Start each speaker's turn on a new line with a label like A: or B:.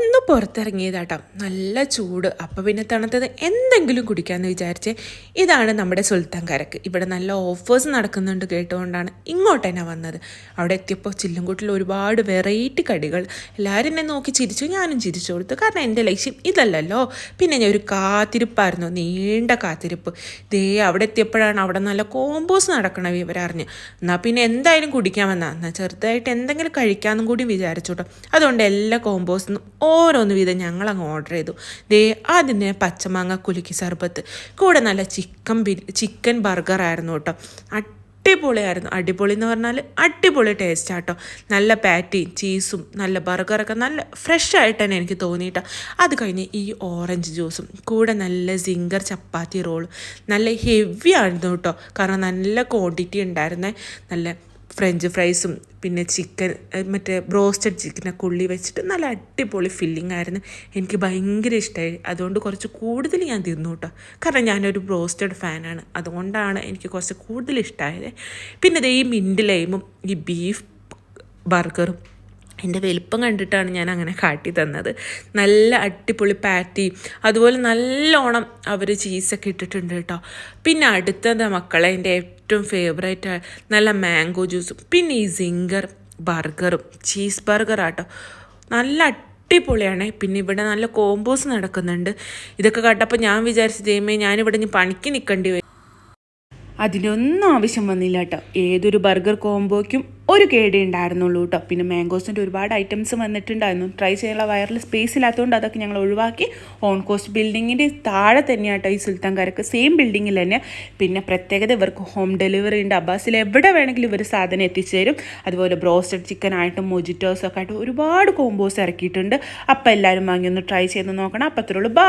A: ഒന്ന് പുറത്തിറങ്ങിയതാട്ടോ. നല്ല ചൂട്. അപ്പോൾ പിന്നെ തണുത്തത് എന്തെങ്കിലും കുടിക്കാമെന്ന് വിചാരിച്ച്. ഇതാണ് നമ്മുടെ സുൽത്താൻ കരക്ക്. ഇവിടെ നല്ല ഓഫേഴ്സ് നടക്കുന്നുണ്ട് കേട്ടുകൊണ്ടാണ് ഇങ്ങോട്ട് തന്നെ വന്നത്. അവിടെ എത്തിയപ്പോൾ ചില്ലുംകൂട്ടിൽ ഒരുപാട് വെറൈറ്റി കടികൾ. എല്ലാവരും എന്നെ നോക്കി ചിരിച്ചു. ഞാനും ചിരിച്ചു കൊടുത്തു. കാരണം എന്റെ ലക്ഷ്യം ഇതല്ലല്ലോ. പിന്നെ ഞാൻ ഒരു കാത്തിരിപ്പായിരുന്നു. നീണ്ട കാത്തിരിപ്പ്. ദേ അവിടെ എത്തിയപ്പോഴാണ് അവിടെ നല്ല കോമ്പോസ് നടക്കണ വിവരം അറിഞ്ഞ് എന്നാൽ പിന്നെ എന്തായാലും കുടിക്കാമെന്നാ എന്നാൽ ചെറുതായിട്ട് എന്തെങ്കിലും കഴിക്കാമെന്നും കൂടി വിചാരിച്ചു കേട്ടോ. അതുകൊണ്ട് എല്ലാ കോമ്പോസിനും ഓരോന്ന് വീതം ഞങ്ങൾ അങ്ങ് ഓർഡർ ചെയ്തു. ദേ അതിന് പച്ചമാങ്ങ കുലുക്കി സർബത്ത് കൂടെ നല്ല ചിക്കൻ ബിരി ചിക്കൻ ബർഗർ ആയിരുന്നു കേട്ടോ. അടിപൊളിയായിരുന്നു. അടിപൊളി എന്ന് പറഞ്ഞാൽ അടിപൊളി ടേസ്റ്റ് ആട്ടോ നല്ല പാറ്റിയും ചീസും നല്ല ബർഗറൊക്കെ നല്ല ഫ്രഷ് ആയിട്ട് തന്നെ എനിക്ക് തോന്നിയിട്ടോ. അത് കഴിഞ്ഞ് ഈ ഓറഞ്ച് ജ്യൂസും കൂടെ നല്ല സിംഗർ ചപ്പാത്തി റോൾ നല്ല ഹെവി ആയിരുന്നു കേട്ടോ. കാരണം നല്ല ക്വാണ്ടിറ്റി ഉണ്ടായിരുന്നേ. നല്ല ഫ്രഞ്ച് ഫ്രൈസും പിന്നെ ചിക്കൻ മറ്റേ ബ്രോസ്റ്റഡ് ചിക്കനൊക്കെ ഉള്ളി വെച്ചിട്ട് നല്ല അടിപൊളി ഫില്ലിംഗ് ആയിരുന്നു. എനിക്ക് ഭയങ്കര ഇഷ്ടമായി അതുകൊണ്ട് കുറച്ച് കൂടുതൽ ഞാൻ തിന്നു കേട്ടോ കാരണം ഞാനൊരു ബ്രോസ്റ്റഡ് ഫാനാണ്. അതുകൊണ്ടാണ് എനിക്ക് കുറച്ച് കൂടുതൽ ഇഷ്ടമായത് പിന്നെ ദേ ഈ മിൻഡ് ലൈമും ഈ ബീഫ് ബർഗറും എന്റെ വലിപ്പം കണ്ടിട്ടാണ് ഞാൻ അങ്ങനെ കാട്ടി തന്നത്. നല്ല അടിപൊളി പാറ്റി അതുപോലെ നല്ലോണം അവർ ചീസൊക്കെ ഇട്ടിട്ടുണ്ട് കേട്ടോ. പിന്നെ അടുത്തത് മക്കളെ എന്റെ ഏറ്റവും ഫേവറേറ്റ് നല്ല മാംഗോ ജ്യൂസും പിന്നെ ഈ സിംഗർ ബർഗറും ചീസ് ബർഗർ ആട്ടോ നല്ല അടിപൊളിയാണ്. പിന്നെ ഇവിടെ നല്ല കോമ്പോസ് നടക്കുന്നുണ്ട്. ഇതൊക്കെ കണ്ടപ്പോൾ ഞാൻ വിചാരിച്ചു ദൈവമേ ഞാനിവിടെ ഇനി പണിക്ക് നിൽക്കേണ്ടി വരും. അതിനൊന്നും ആവശ്യം വന്നില്ല കേട്ടോ. ഏതൊരു ബർഗർ കോംബോയ്ക്കും ഒരു കേടേ ഉണ്ടായിരുന്നുള്ളൂ കേട്ടോ. പിന്നെ മാംഗോസിന്റെ ഒരുപാട് ഐറ്റംസ് വന്നിട്ടുണ്ടായിരുന്നു. ട്രൈ ചെയ്യാനുള്ള വയറിൽ സ്പേസ് ഇല്ലാത്തതുകൊണ്ട് അതൊക്കെ ഞങ്ങൾ ഒഴിവാക്കി. ഓൺ കോസ്റ്റ് ബിൽഡിങ്ങിന്റെ താഴെ തന്നെയാട്ടോ ഈ സുൽത്താൻ കരക്ക് സെയിം ബിൽഡിങ്ങിൽ തന്നെ പിന്നെ പ്രത്യേകത ഇവർക്ക് ഹോം ഡെലിവറി ഉണ്ട്. അബ്ബാസിൽ എവിടെ വേണമെങ്കിലും ഇവർ സാധനം എത്തിച്ചു തരും. അതുപോലെ ബ്രോസ്റ്റഡ് ചിക്കൻ ആയിട്ടും മൊജിറ്റോസൊക്കെ ആയിട്ടും ഒരുപാട് കോംബോസ് ഇറക്കിയിട്ടുണ്ട്. അപ്പോൾ എല്ലാവരും വാങ്ങി ഒന്ന് ട്രൈ ചെയ്ത് നോക്കണം. അപ്പത്തുള്ളൂ ബാ